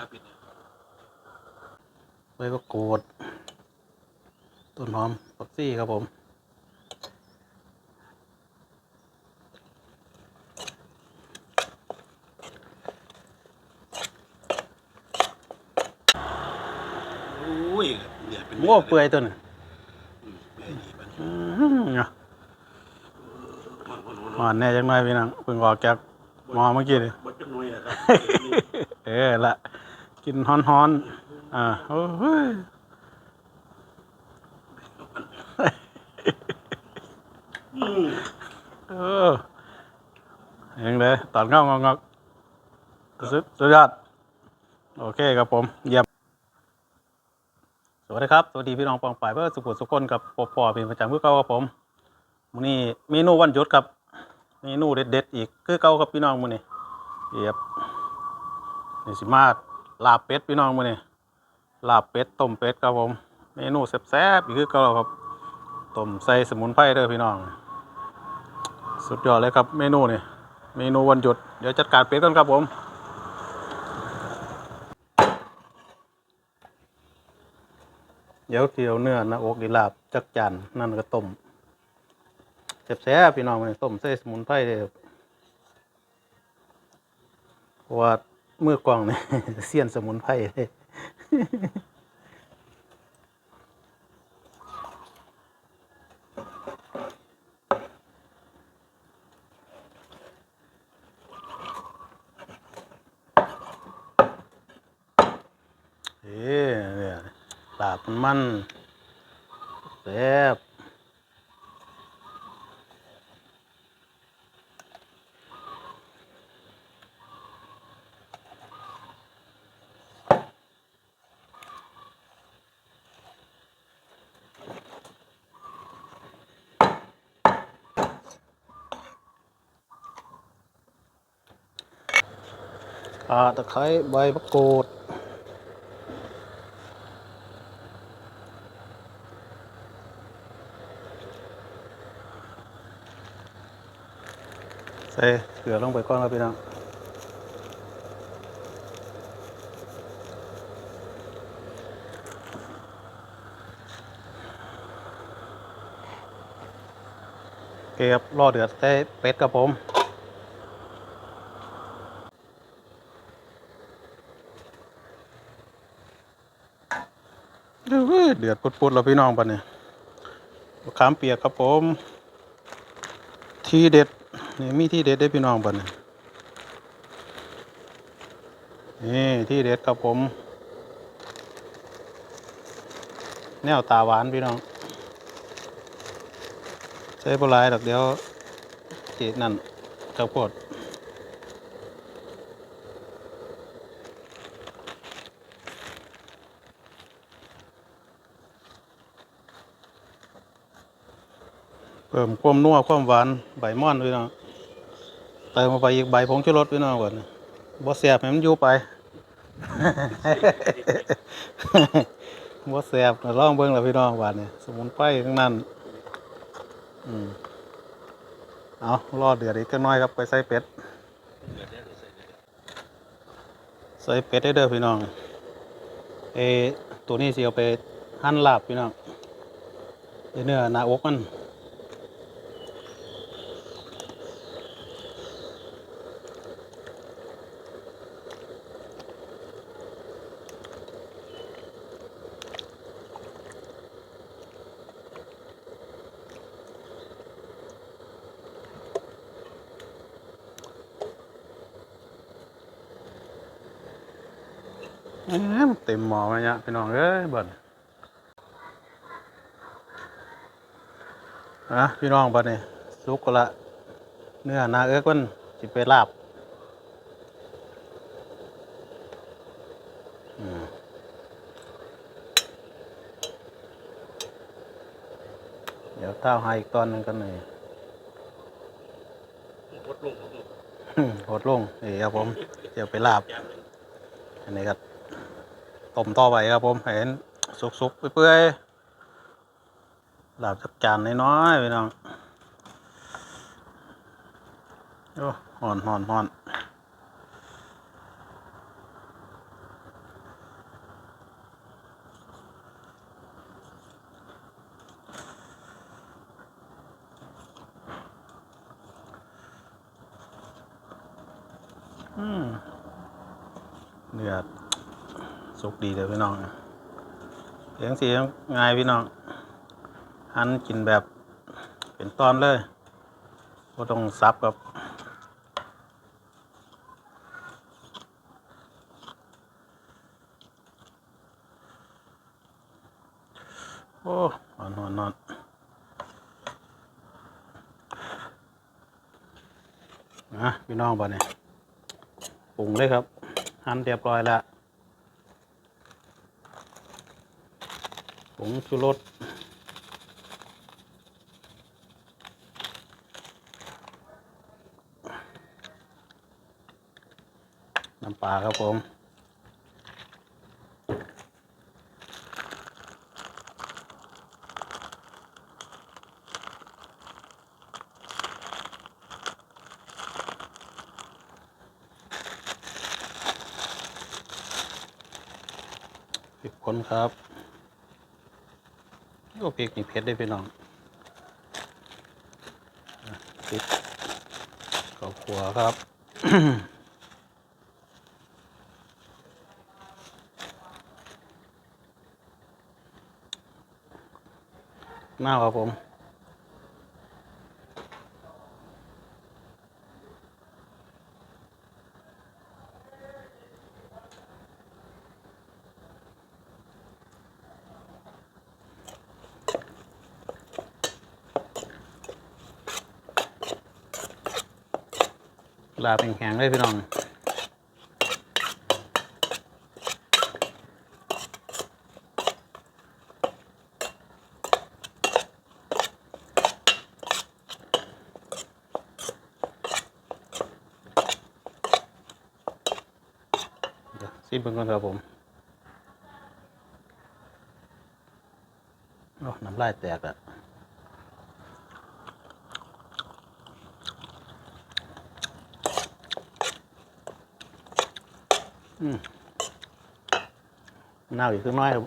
มาปิดเนี่ยใบมะกรูดต้นหอมผักซี่ครับผมโอ้ยเดือดเป็นโว้เปื่อยตัวนี้อืมเปื่อยดีมันอื้อหือเนาะมันมันมันหวานแน่จังหน่อยพี่น้องเพิ่งออกจากหมอเมื่อกี้นี่บดจังหน่อยนะครับเออละ กินฮ้อนๆอ่าโอ้ยเออยังเลยตอนเงางอกสุดสุดยอด โอเคครับผม เยี่ยม สวัสดีครับ สวัสดีพี่น้องปองป่ายเพื่อสุขุสุขคนกับปอปอเป็นประจำคือเก่าครับผมมื้อนี้เมนูวันหยุดครับเมนูเด็ดๆอีกคือเก่าครับพี่น้องมื้อนี้เยียบนี่สิมา ลาบเป็ดพี่น้องมื้อนี้ลาบเป็ดต้มเป็ดครับผมเมนูแซ่บๆอีกคือเก่าครับต้มใส่สมุนไพรเด้อพี่น้อง สุดยอดเลยครับเมนูนี่เมนูวันหยุดเดี๋ยวจัดการเป็ดกันครับผมเดี๋ยวเที่ยวเนื้อนะอกดีลาบจักจานนั่นก็ต้มแซ่บๆพี่น้องมันต้มใส่สมุนไพรเลยครับ เพราะว่ามือกล้องนี่เสียนสมุนไพรเลยเอ๊ะเนี่ยลาบมันมันแซ่บ ข่าตะไคร้ใบมะกรูดใส่เกลือลงไปก่อนครับพี่น้องเคครับรอเดือดใส่เป็ดครับผมเด้อเดือดปุดๆแล้วพี่น้องปะเนี่ยมะขามเปียกครับผม ทีเด็ดนี่มีที่เด็ดได้พี่น้องปะเนี่ยนี่ที่เด็ดครับผม แนวตาหวานพี่น้อง ใช้ปลายดอกเดียวจีนั่นข้าวโพด เพิ่มความนัวความหวานใบม่อนพี่น้องเติมมาไปอีกใบผงชูรสพี่น้องก่อนบ่แสบให้มันอยู่ไปบ่แสบก็ลองเบิ่งแล้วพี่น้องบาดนี้สมุนไพรทั้งนั้นอืมเอารอเดือดอีกกหน้อยครับไปใส่เป็ดใส่เป็ดได้เด้อพี่น้องเอตัวนี้สิเอาไปหั่นลาบพี่น้องเนื้อหน้าอกมัน เต็มหม้อมาเนี่ยพี่น้องเอ้ยเบิดนะพี่น้องบัดนี้สุกก็ละเนื้อหนาเอิกมันสิไปลาบอืมเดี๋ยวเท้าให้อีกตอนหนึงกันหน่อยบดลงบดลงโหดลงนี่ครับผม เดี๋ยวไปลาบจานหนึ่งอันนี้ก็ ต้มต่อไปครับผมเห็นสุกๆเปื่อยๆลาบสักจานน้อยๆพี่น้องโอ้หอนหอนหอน อืมเนื้อสุก ดีเลยพี่น้องเลี้ยงเสียงง่ายพี่น้องหั่นกินแบบเป็นตอนเลยก็ต้องซับกับโอ้นอนนอนนอนนะพี่น้องบ่เนี่ยปรุงเลยครับ หั่นเรียบร้อยแล้ว งชูรสน้ำปลาครับผมพริคนครับ ริกนี่เผ็ดได้พี่น้องพริกข้าวขัวครับหน้าครับผม ลาเป็นแข็งเลยพี่น้องซิมเป็นก่อนครับผมโอ้น้ำลายแตกอะ อืมน่าอีกสักน้อยครับ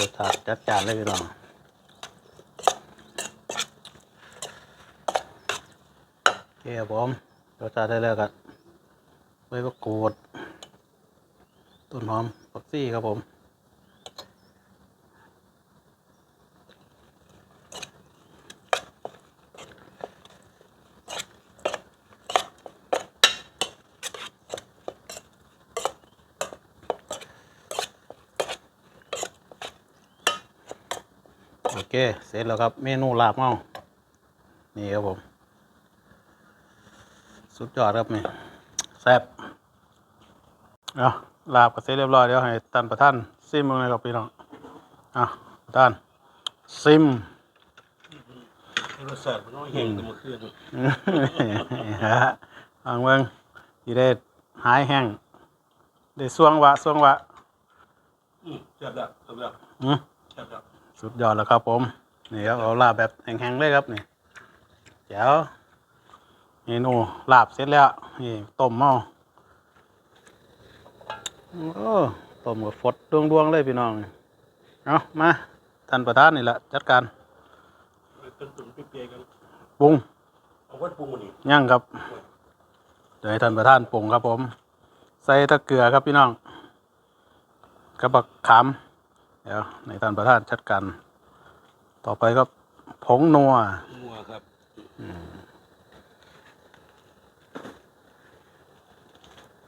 รสชาติจัดจานเลยพี่น้องเคครับผมรสชาติได้แล้วกันใบมะกรูดต้นหอมผักซี่ครับผม เคเสร็จแล้วครับ เมนูลาบเมานี่ครับผม สุดยอดครับนี่แซ่บเอาลาบก็เสร็จเรียบร้อยเดี๋ยวให้ท่านประท่านซิมมึงเลยครับพี่น้องอะประท่านซิมรสชาติมันน้อยแห้งแต่เมื่อคืนฮะฟังเบิ่งสิได้หายแห้งได้สวงวะสวงวะอืมแซ่บแล้วแซ่บแล้วอือแซ่บแล้ว สุดยอดแล้วครับผมนี่ครับเอาลาบแบบแห้งๆเลยครับนี่แจ๋วเมนูลาบเสร็จแล้วนี่ต้มเมาโอ้ต้มกับฟดดวงๆเลยพี่น้องเอามาท่านประธานนี่แหละจัดการต้นตุ่นเปรี้ยวๆกันปรุงเอาไวัดปรุงมันนี่ย่างครับเดี๋ยวให้ท่านประธานปรุงครับผม ใส่ตะเกียครับพี่น้องกระบักขาม เดี๋ยวในท่านประธานจัดการต่อไปก็ผงนัวนัวครับ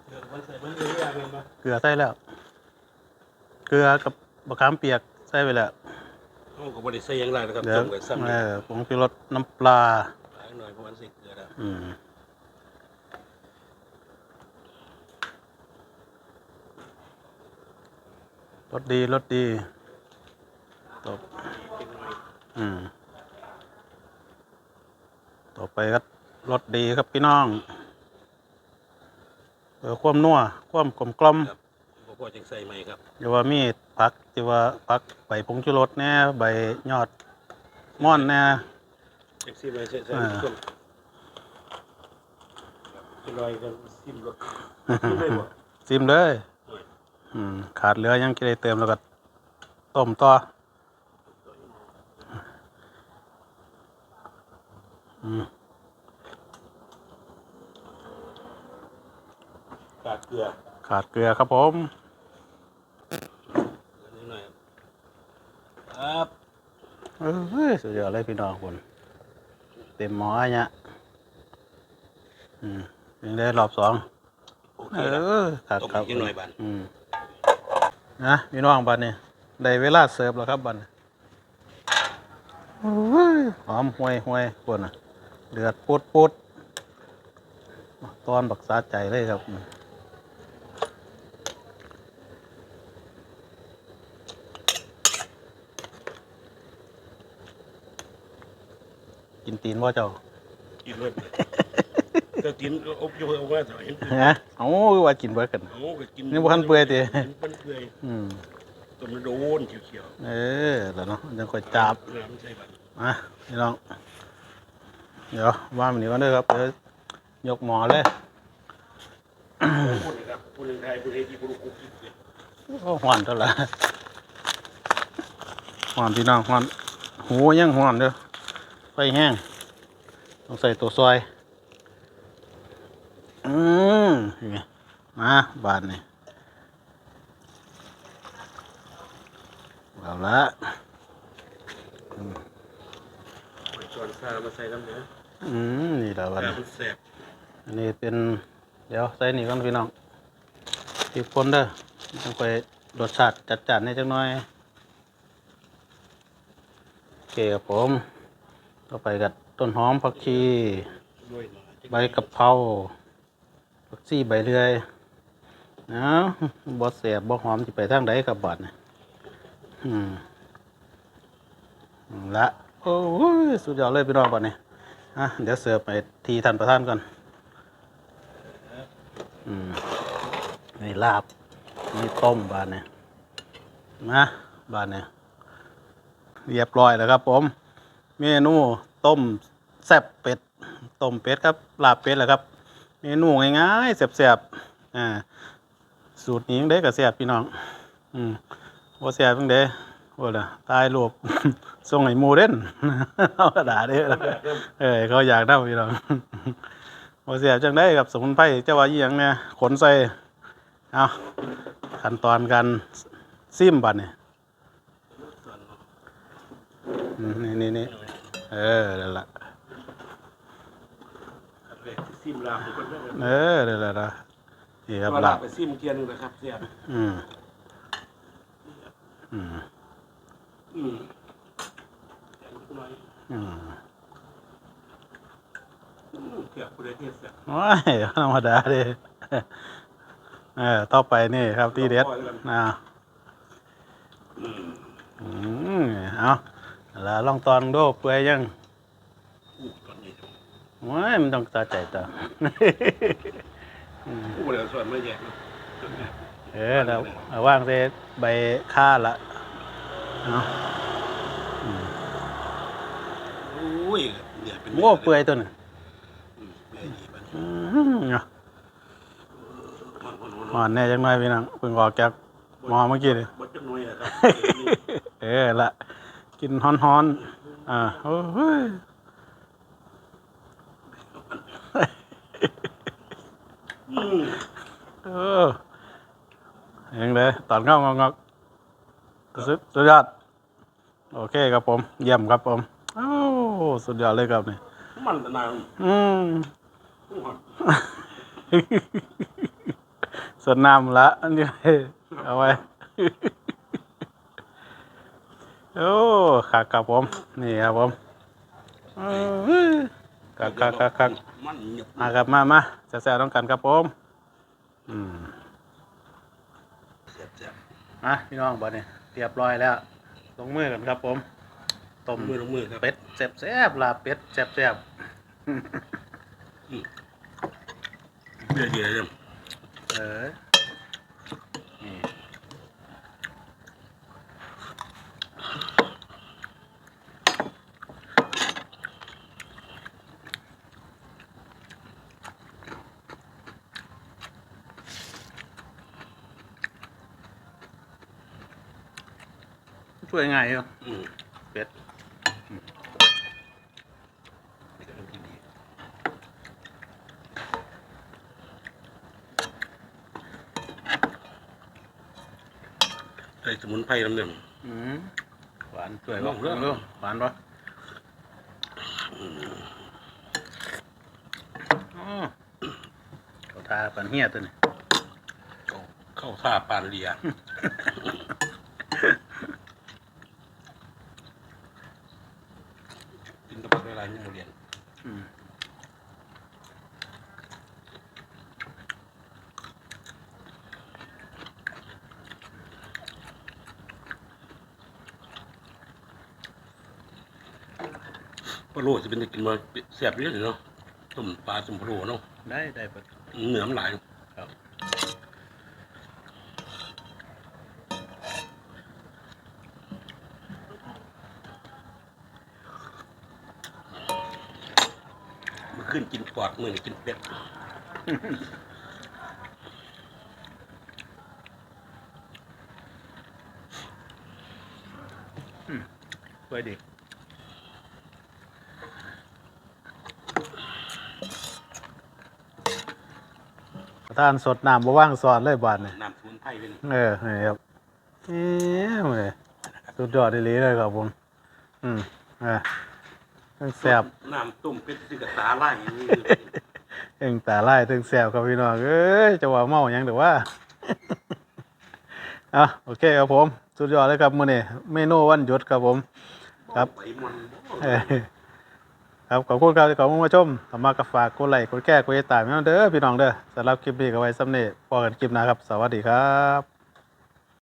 เดี๋ยวมันใส่มันเยอะแยะเลยมาเกลือใส่แล้ว เกลือกับบะขามเปียกใส่ไปแล้วเอาก็บ่ได้ใส่หยังไรนะครับเดี๋ยวต้มกับซ้ำเอนี่อผงชูรสน้ำปลาหลายหน่อยเพราะมันใส่เกลือแล้วอืม รสดีรสดีต่อเป็นหน่อยอืมต่อไปก็รสดีครับพี่น้องเออความนัวความกลมกล่อมครับบ่พอจังใส่ใหม่ครับเดี๋ยวว่ามีผักที่ว่าผักใบผงชูรสแหน่ใบยอดม่อนแหน่จังซี่ไปใส่ใส่อ่าทุกคนเป็นหน่อยกันซิมรสซิมได้บ่ซิมเลยโอ้ยอืมขาดเหลือยังจะได้เติมแล้วก็ต้มต่ออืมกาดเกลือขาดเกลือครับผมอันนี้หน่อยครับเอ้ยสุดยอดเลยพี่น้องคนเต็มหม้อเนี่ยอืมยังได้รอบสองโอเคเอแล้วอครับต้มครับอีกหน่อยบาน อืม นะพี่น้องบัดนี้ได้เวลาเสิร์ฟแล้วครับบัดหอมห่วยห่วยปวดน่ะเดือดปุดปุดตอนบักสาใจเลยครับกินตีนว่าเจ้ากินเลือ ดก็กินก็อบอยู่เอาไว้ถอยฮะเอ้าว่ากินเบิดกัน เอาก็กินนี่บ่ทันเปื่อยติกินเป็นเปื่อยอืมต้นมันโดนเขียวเออแล้วเนาะยังค่อยจับๆน้ำใส่บานมาพี่น้อง เดี๋ยวว่างมันนี้ก่อนเด้อครับเดี๋ยวยกหมอเลยพูดเลยครับพูดหนึ่งไทยพูดเฮจีพูดกุ๊กกิ๊กเลยโอ้หวานเท่าไหร่หวานพี่น้องหวานหูยังหวานเด้อไฟแห้งต้องใส่ตัวซอย อืมนี่มาบาดนี่เอาละไปจอนซามาใส่น้ำเนื้ออืมนี่แหละวันน้นี้ำแสบอันนี้เป็นเดี๋ยวใส่นี่ก่อนพี่น้องอีกคนเด้อต้องไปรสชาติจัดจานให้จังหน่อยโอเคครับผมต่อไปกับต้นหอมผักชีด้วยหน่อยใบกะเพรา ผักชีใบเลื่อยนะบ่เสียบบ่หอมจะไปทางใดกับบาดนี่อืมละโอ้ยสุดยอดเลยพี่น้องบัดนี้อะเดี๋ยวเสิร์ฟไปทีท่านประธานก่อนอืมนี่ลาบนี่ต้มบาดนี่ยนะบาดนี่ยเรียบร้อยแล้วครับ ผม เมนูต้มแซ่บเป็ดต้มเป็ดครับลาบเป็ดแหละครับ เมนูง่ายๆแซ่บๆอ่าสูตรนี้ยังได้กับแซ่บพี่น้อง อืมว่าแซ่บยังได้ว่าละตายรูปส่งให้หมูเดนเอากระดาษเด้อเออเขาอยากได้พี่น้องว่าแซ่บจังได้กับสมุนไพรเจ้าว่าอีหยังเนี่ยขนใส่เอาขั้นตอนการซิมบัดเนี่ยนี่นี่นี่เออนั่นแหละ ซิมลาบทุกคนด้วยกันเออเดี๋ยวๆนะนี่ครับเอาหลาลับบไปซิมเกียร์หนึงนะครับเสียบอืมอืมอืมแกงหน่อยอืมอืมเกือบพูดได้เทศเสียบว้ายธรรมดาเลยเออต่อไปนี่ครับที่เด็ดนะอืมอืมเอาแล้วลองตอนดูเปื่อยยังอู้ตอนนี้ ว้ายมันต้องตาใจต่ออู้เดี๋ยวส่วนไม่แยกนะเออแล้วเอาว่างเซใบค่าละเอาอุ้ยเนี่ยเป็นโว้เปื่อยตัวนึงอืมเปื่อยดีมันอืมเนาะมันมันมันอ่อนแน่จังหน่อยพี่น้องเพิ่งออกจากหมอเมื่อกี้เลย บดจังหน่อยอะครับ เออละกินฮ้อนๆอ่าโอ้ย อืม เออเองเลยตอนเงางอกๆสุดสุดยอด โอเคครับผม เยี่ยมครับผมโอ้สุดยอดเลยครับนี่มันตะนานอืมอู้หอดสวนน้ำละอันนี้เอาไว้โอ้คักครับผม นี่ครับผม เอ้ยคักคักคักคักมันหยบมาครับมามาแซ่บๆต้องกันครับผมอืมเสียบเสียบอะพี่น้องบัดนี้เรียบร้อยแล้ว ลงมือกันครับผมต้มมือลงมือครับเป็ดแซ่บๆลาบเป็ดแซ่บเดี๋ยวเดี๋ยวเดี๋ยวๆเออ ช่วยไงเหรออืเป็ดใส่สมุนไพรลำหนึ่ง อืหวานสวยมากเรื่องง หวานปะอ๋อเขาทาปันเฮียตัวนี้เข้าท่าปานเรีย โลจะเป็นจะกินมาแซ่บเรื่อยเนาะต้มปลาต้มปลาโลเนาะได้ได้ปะเนื้อมันหลายครับมันขึ้นกินปอดมือนี่กินเป็ดสวยดีประ ทานสดน้ำบ่ว่างสอนเลยบาดนี่น้ำสมุนไพรเป็นเออนี่ครับเอ๊ะเว้ยสุดยอดดีเลยครับผมอืมเอ่าทั้งแซ่บน้ำต้มเป็ดที่กระตาไล่นี่เองตาไล่ทั้งแซ่บครับพี่น้องเอ้ยจะว่าเมาหยังเดี๋ยวว่าอะโอเคครับผม สุดยอดเลยครับมื้อนี้เมนูวันหยุดครับผม ครับไหวมันเออ ครับขอบคุณครับที่เข้ามาชมสามารถก็ฝากกดไลค์กดแก้กดติดตามน้องเด้อพี่น้องเด้อสำหรับคลิปนี้ก็ไว้สำเนีพอกันคลิปหน้าครับ สวัสดีครับ